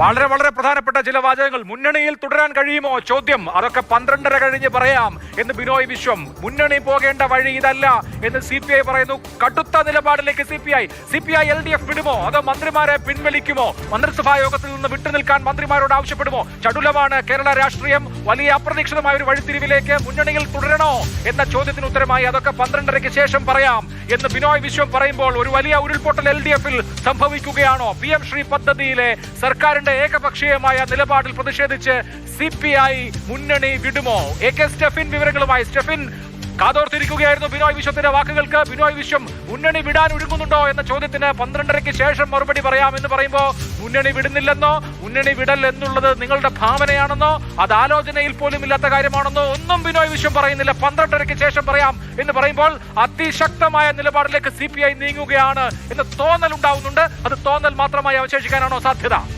വളരെ വളരെ പ്രധാനപ്പെട്ട ചില വാചകങ്ങൾ. മുന്നണിയിൽ തുടരാൻ കഴിയുമോ? ചോദ്യം. അതൊക്കെ പന്ത്രണ്ടര കഴിഞ്ഞ് പറയാം എന്ന് ബിനോയ് വിശ്വം. മുന്നണി പോകേണ്ട വഴി ഇതല്ല എന്ന് സി പി ഐ പറയുന്നു. കടുത്ത നിലപാടിലേക്ക് C P I C P I L D F വിടുമോ? അതോ മന്ത്രിമാരെ പിൻവലിക്കുമോ? മന്ത്രിസഭാ യോഗത്തിൽ നിന്ന് വിട്ടുനിൽക്കാൻ മന്ത്രിമാരോട് ആവശ്യപ്പെടുമോ? ചടുലമാണ് കേരള രാഷ്ട്രീയം. വലിയ അപ്രതീക്ഷിതമായ ഒരു വഴിത്തിരിവിലേക്ക് മുന്നണിയിൽ തുടരണോ എന്ന ചോദ്യത്തിന് ഉത്തരമായി അതൊക്കെ പന്ത്രണ്ടരയ്ക്ക് ശേഷം പറയാം എന്ന് ബിനോയ് വിശ്വം പറയുമ്പോൾ ഒരു വലിയ ഉരുൾപൊട്ടൽ എൽ ഡി എഫിൽ സംഭവിക്കുകയാണോ. പി എം ശ്രീ പദ്ധതിയിലെ സർക്കാരിന്റെ ഏകപക്ഷീയമായ നിലപാടിൽ പ്രതിഷേധിച്ച് സി പി ഐ മുന്നണി വിടുമോ? എ കെ സ്റ്റെഫിൻ വിവരങ്ങളുമായി സ്റ്റെഫിൻ കാതോർത്തിരിക്കുകയായിരുന്നു ബിനോയ് വിശ്വത്തിന്റെ വാക്കുകൾക്ക്. ബിനോയ് വിശ്വം മുന്നണി വിടാൻ ഒരുങ്ങുന്നുണ്ടോ എന്ന ചോദ്യത്തിന് പന്ത്രണ്ടരയ്ക്ക് ശേഷം മറുപടി പറയാമെന്ന് പറയുമ്പോൾ മുന്നണി വിടുന്നില്ലെന്നോ? മുന്നണി വിടൽ എന്നുള്ളത് നിങ്ങളുടെ ഭാവനയാണെന്നോ? അത് ആലോചനയിൽ പോലും ഇല്ലാത്ത കാര്യമാണെന്നോ? ഒന്നും ബിനോയ് വിശ്വം പറയുന്നില്ല. പന്ത്രണ്ടരയ്ക്ക് ശേഷം പറയാം എന്ന് പറയുമ്പോൾ അതിശക്തമായ നിലപാടിലേക്ക് സി നീങ്ങുകയാണ് എന്ന് തോന്നൽ ഉണ്ടാവുന്നുണ്ട്. അത് തോന്നൽ മാത്രമായി അവശേഷിക്കാനാണോ സാധ്യത?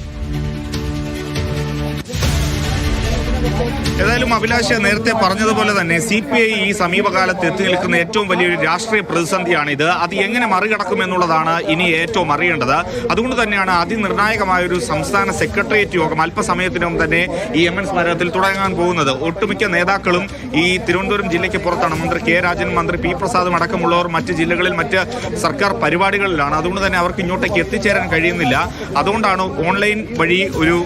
ഏതായാലും അഭിലാഷ നേരത്തെ പറഞ്ഞതുപോലെ തന്നെ സി പി ഐ ഈ സമീപകാലത്ത് എത്തി നിൽക്കുന്ന ഏറ്റവും വലിയൊരു രാഷ്ട്രീയ പ്രതിസന്ധിയാണിത്. അത് എങ്ങനെ മറികടക്കും എന്നുള്ളതാണ് ഇനി ഏറ്റവും അറിയേണ്ടത്. അതുകൊണ്ട് തന്നെയാണ് അതിനിർണായകമായ ഒരു സംസ്ഥാന സെക്രട്ടേറിയറ്റ് യോഗം അല്പസമയത്തിനും തന്നെ ഈ എം എൻ സ്മാരകത്തിൽ തുടങ്ങാൻ പോകുന്നത്. ഒട്ടുമിക്ക നേതാക്കളും ഈ തിരുവനന്തപുരം ജില്ലയ്ക്ക് പുറത്താണ്. മന്ത്രി കെ രാജൻ മന്ത്രി പി പ്രസാദും അടക്കമുള്ളവർ മറ്റ് ജില്ലകളിൽ മറ്റ് സർക്കാർ പരിപാടികളിലാണ്. അതുകൊണ്ട് തന്നെ അവർക്ക് ഇങ്ങോട്ടേക്ക് എത്തിച്ചേരാൻ കഴിയുന്നില്ല. അതുകൊണ്ടാണ് ഓൺലൈൻ വഴി ഒരു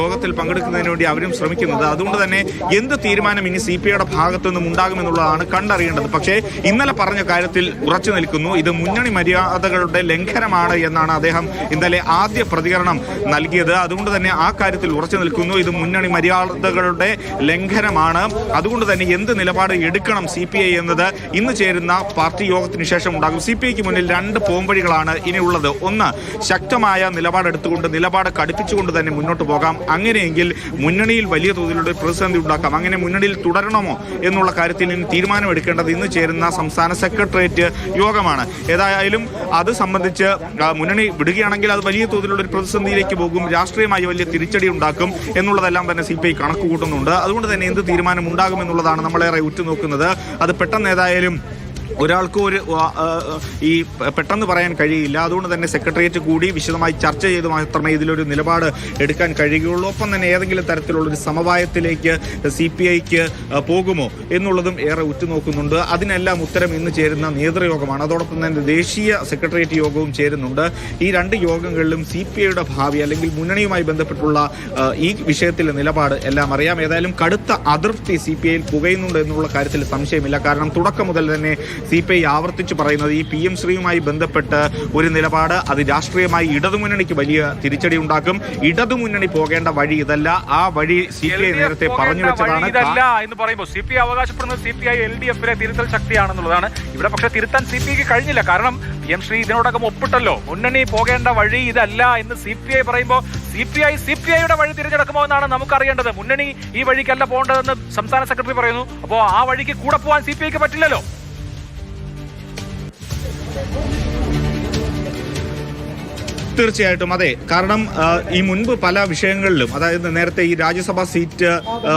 യോഗത്തിൽ പങ്കെടുക്കുന്നതിന് വേണ്ടി അവരും ശ്രമിക്കുന്നത്. അതുകൊണ്ട് തന്നെ എന്ത് തീരുമാനം ഇനി സി പി ഐയുടെ ഭാഗത്തു നിന്നും ഉണ്ടാകുമെന്നുള്ളതാണ് കണ്ടറിയേണ്ടത്. പക്ഷേ ഇന്നലെ പറഞ്ഞ കാര്യത്തിൽ ഉറച്ചു നിൽക്കുന്നു. ഇത് മുന്നണി മര്യാദകളുടെ ലംഘനമാണ് എന്നാണ് അദ്ദേഹം ഇന്നലെ ആദ്യ പ്രതികരണം നൽകിയത്. അതുകൊണ്ട് തന്നെ ആ കാര്യത്തിൽ ഉറച്ചു നിൽക്കുന്നു. ഇത് മുന്നണി മര്യാദകളുടെ ലംഘനമാണ്. അതുകൊണ്ട് തന്നെ എന്ത് നിലപാട് എടുക്കണം സി പി ഐ എന്നത്? ഇന്ന് ചേരുന്ന പാർട്ടി യോഗത്തിന് ശേഷം ഉണ്ടാകും. സി പി ഐക്ക് മുന്നിൽ രണ്ട് പോംവഴികളാണ് ഇനിയുള്ളത് ഒന്ന് ശക്തമായ നിലപാടെടുത്തുകൊണ്ട് നിലപാട് കടുപ്പിച്ചുകൊണ്ട് തന്നെ മുന്നോട്ട് പോകാം. അങ്ങനെയെങ്കിൽ മുന്നണിയിൽ വലിയ തോതിലുള്ള പ്രതിസന്ധി ഉണ്ടാക്കാം. അങ്ങനെ മുന്നണിയിൽ തുടരണമോ എന്നുള്ള കാര്യത്തിൽ ഇനി തീരുമാനമെടുക്കേണ്ടത് ഇന്ന് ചേരുന്ന സംസ്ഥാന സെക്രട്ടേറിയറ്റ് യോഗമാണ്. ഏതായാലും അത് സംബന്ധിച്ച് മുന്നണി വിടുകയാണെങ്കിൽ അത് വലിയ തോതിലുള്ള ഒരു പ്രതിസന്ധിയിലേക്ക് പോകും രാഷ്ട്രീയമായി വലിയ തിരിച്ചടി ഉണ്ടാക്കും എന്നുള്ളതെല്ലാം തന്നെ സി പി ഐ കണക്ക് കൂട്ടുന്നുണ്ട് അതുകൊണ്ട് തന്നെ എന്ത് തീരുമാനം ഉണ്ടാകും എന്നുള്ളതാണ് നമ്മളേറെ ഉറ്റുനോക്കുന്നത്. അത് പെട്ടെന്ന് ഏതായാലും ഒരാൾക്കും ഒരു ഈ പെട്ടെന്ന് പറയാൻ കഴിയില്ല. അതുകൊണ്ട് തന്നെ സെക്രട്ടേറിയറ്റ് കൂടി വിശദമായി ചർച്ച ചെയ്ത്. മാത്രമേ ഇതിലൊരു നിലപാട് എടുക്കാൻ കഴിയുകയുള്ളൂ. ഒപ്പം തന്നെ ഏതെങ്കിലും തരത്തിലുള്ള ഒരു സമവായത്തിലേക്ക് സി പി ഐക്ക് പോകുമോ എന്നുള്ളതും ഏറെ ഉറ്റുനോക്കുന്നുണ്ട്. അതിനെല്ലാം ഉത്തരം ഇന്ന് ചേരുന്ന നേതൃയോഗമാണ്. അതോടൊപ്പം തന്നെ ദേശീയ സെക്രട്ടേറിയറ്റ് യോഗവും ചേരുന്നുണ്ട്. ഈ രണ്ട് യോഗങ്ങളിലും സി പി ഐയുടെ ഭാവി അല്ലെങ്കിൽ മുന്നണിയുമായി ബന്ധപ്പെട്ടുള്ള ഈ വിഷയത്തിലെ നിലപാട് എല്ലാം അറിയാം. ഏതായാലും കടുത്ത അതൃപ്തി സി പി ഐയിൽ പുകയുന്നുണ്ട് എന്നുള്ള കാര്യത്തിൽ സംശയമില്ല. കാരണം തുടക്കം മുതൽ തന്നെ സി പി ഐ ആവർത്തിച്ച് പറയുന്നത് ഈ പി എം ശ്രീയുമായി ബന്ധപ്പെട്ട് ഒരു നിലപാട് അത് രാഷ്ട്രീയമായി ഇടതുമുന്നണിക്ക് വലിയ തിരിച്ചടി ഉണ്ടാക്കും. ഇടതുമുന്നണി പോകേണ്ട വഴി ഇതല്ല. ആ വഴി സി പി ഐ നേരത്തെ പറഞ്ഞു വെച്ചതാണ്. ഇതല്ല എന്ന് പറയുമ്പോൾ സി പി ഐ അവകാശപ്പെടുന്നത് C P I L D എഫിലെ തിരുത്തൽ ശക്തിയാണെന്നുള്ളതാണ്. ഇവിടെ പക്ഷെ തിരുത്താൻ സി പി ഐക്ക് കഴിഞ്ഞില്ല. കാരണം പി എം ശ്രീ ഇതിനോടകം ഒപ്പിട്ടല്ലോ. മുന്നണി പോകേണ്ട വഴി ഇതല്ല എന്ന് സി പി ഐ പറയുമ്പോൾ C P I C P ഐയുടെ വഴി തിരഞ്ഞെടുക്കുമോ എന്നാണ് നമുക്കറിയേണ്ടത്. മുന്നണി ഈ വഴിക്കല്ല പോകേണ്ടതെന്ന് സംസ്ഥാന സെക്രട്ടറി പറയുന്നു. അപ്പോൾ ആ വഴിക്ക് കൂടെ പോകാൻ സി പി ഐക്ക് പറ്റില്ലല്ലോ. Thank you. തീർച്ചയായിട്ടും അതെ. കാരണം ഈ മുൻപ് പല വിഷയങ്ങളിലും അതായത് നേരത്തെ ഈ രാജ്യസഭാ സീറ്റ്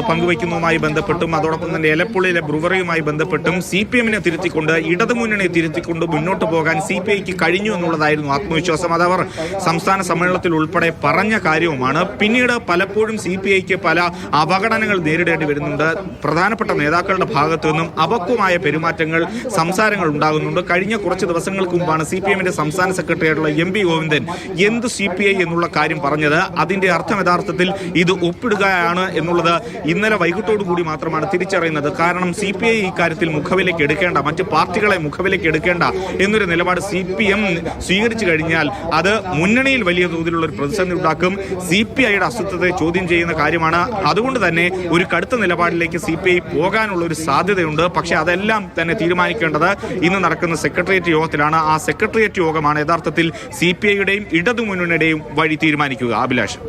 പങ്കുവയ്ക്കുന്നതുമായി ബന്ധപ്പെട്ടും അതോടൊപ്പം തന്നെ എലപ്പുള്ളിയിലെ ബ്രുവറിയുമായി ബന്ധപ്പെട്ടും സി പി എമ്മിനെ തിരുത്തിക്കൊണ്ട് ഇടതുമുന്നണിയെ തിരുത്തിക്കൊണ്ട് മുന്നോട്ട് പോകാൻ സി പി ഐക്ക് കഴിഞ്ഞു എന്നുള്ളതായിരുന്നു ആത്മവിശ്വാസം. അത് അവർ സംസ്ഥാന സമ്മേളനത്തിൽ ഉൾപ്പെടെ പറഞ്ഞ കാര്യവുമാണ്. പിന്നീട് പലപ്പോഴും സി പി ഐക്ക് പല അവഗണനകൾ നേരിടേണ്ടി വരുന്നുണ്ട്. പ്രധാനപ്പെട്ട നേതാക്കളുടെ ഭാഗത്തു നിന്നും അപക്വമായ പെരുമാറ്റങ്ങൾ സംസാരങ്ങൾ ഉണ്ടാകുന്നുണ്ട്. കഴിഞ്ഞ കുറച്ച് ദിവസങ്ങൾക്ക് മുമ്പാണ് സി പി എമ്മിന്റെ സംസ്ഥാന സെക്രട്ടറിയായിട്ടുള്ള എം പി ഗോവിന്ദൻ എന്ത് സി പി ഐ എന്നുള്ള കാര്യം പറഞ്ഞത് അതിന്റെ അർത്ഥം യഥാർത്ഥത്തിൽ ഇത് ഒപ്പിടുകയാണ് എന്നുള്ളത് ഇന്നലെ വൈകിട്ടോടു കൂടി മാത്രമാണ് തിരിച്ചറിയുന്നത്. കാരണം സി പി ഐ ഇക്കാര്യത്തിൽ കാര്യത്തിൽ മുഖവിലേക്ക് എടുക്കേണ്ട മറ്റ് പാർട്ടികളെ മുഖവിലേക്ക് എടുക്കേണ്ട എന്നൊരു നിലപാട് സി പി എം സ്വീകരിച്ചു കഴിഞ്ഞാൽ അത് മുന്നണിയിൽ വലിയ തോതിലുള്ള ഒരു പ്രതിസന്ധി ഉണ്ടാക്കും. സി പി ഐയുടെ അസ്തിത്വത്തെ ചോദ്യം ചെയ്യുന്ന കാര്യമാണ്. അതുകൊണ്ട് തന്നെ ഒരു കടുത്ത നിലപാടിലേക്ക് സി പി ഐ പോകാനുള്ള ഒരു സാധ്യതയുണ്ട്. പക്ഷെ അതെല്ലാം തന്നെ തീരുമാനിക്കേണ്ടത് ഇന്ന് നടക്കുന്ന സെക്രട്ടേറിയറ്റ് യോഗത്തിലാണ്. ആ സെക്രട്ടേറിയറ്റ് യോഗമാണ് യഥാർത്ഥത്തിൽ സി പി ഐയുടെയും ഇടതുമുന്നണിയുടെയും വഴി തീരുമാനിക്കുക അഭിലാഷ്.